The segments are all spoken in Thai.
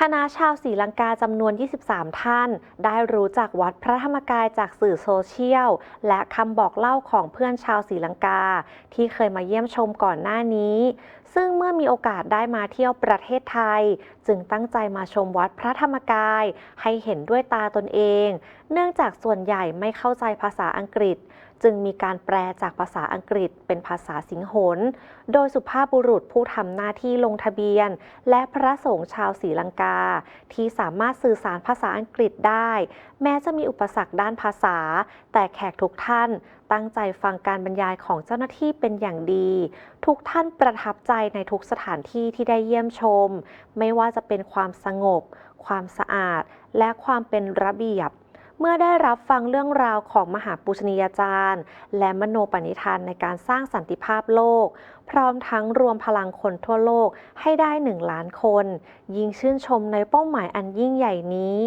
คณะชาวศรีลังกาจำนวน 23 ท่าน ได้รู้จักวัดพระธรรมกายจากสื่อโซเชียล และคำบอกเล่าของเพื่อนชาวศรีลังกา ที่เคยมาเยี่ยมชมก่อนหน้านี้ ซึ่งเมื่อมีโอกาสได้มาเที่ยวประเทศไทย จึงตั้งใจมาชมวัดพระธรรมกาย ให้เห็นด้วยตาตนเอง เนื่องจากส่วนใหญ่ไม่เข้าใจภาษาอังกฤษ จึงมีการแปลจากภาษาอังกฤษเป็นภาษาสิงหนโดยสุภาพบุรุษผู้ทำหน้าที่ลงทะเบียน และพระสงฆ์ชาวศรีลังกา ที่สามารถสื่อสารภาษาอังกฤษได้ แม้จะมีอุปสรรคด้านภาษา แต่แขกทุกท่าน ตั้งใจฟังการบรรยายของเจ้าหน้าที่เป็นอย่างดี ทุกท่านประทับใจในทุกสถานที่ที่ได้เยี่ยมชม ไม่ว่าจะเป็นความสงบ ความสะอาด และความเป็นระเบียบ เมื่อได้รับฟังเรื่องราวของมหาปูชนียาจารย์ และมโนปณิธานในการสร้างสันติภาพโลก พร้อมทั้งรวมพลังคนทั่วโลกให้ได้หนึ่งล้านคน ยิ่งชื่นชมในเป้าหมายอันยิ่งใหญ่นี้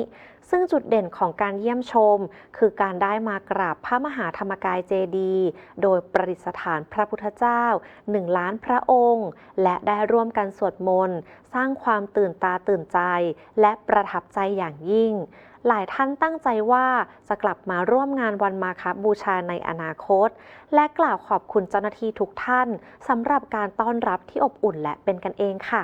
ซึ่งจุดเด่นของการเยี่ยมชม คือการได้มากราบพระมหาธรรมกายเจดีย์โดยประดิษฐานพระพุทธเจ้าหนึ่งล้านพระองค์ และได้ร่วมกันสวดมนต์สร้างความตื่นตาตื่นใจ และประทับใจอย่างยิ่งหลายท่านตั้งใจว่าจะกลับมาร่วมงานวันมาคบูชาในอนาคต และกล่าวขอบคุณเจ้าหน้าที่ทุกท่านสำหรับการต้อนรับที่อบอุ่นและเป็นกันเองค่ะ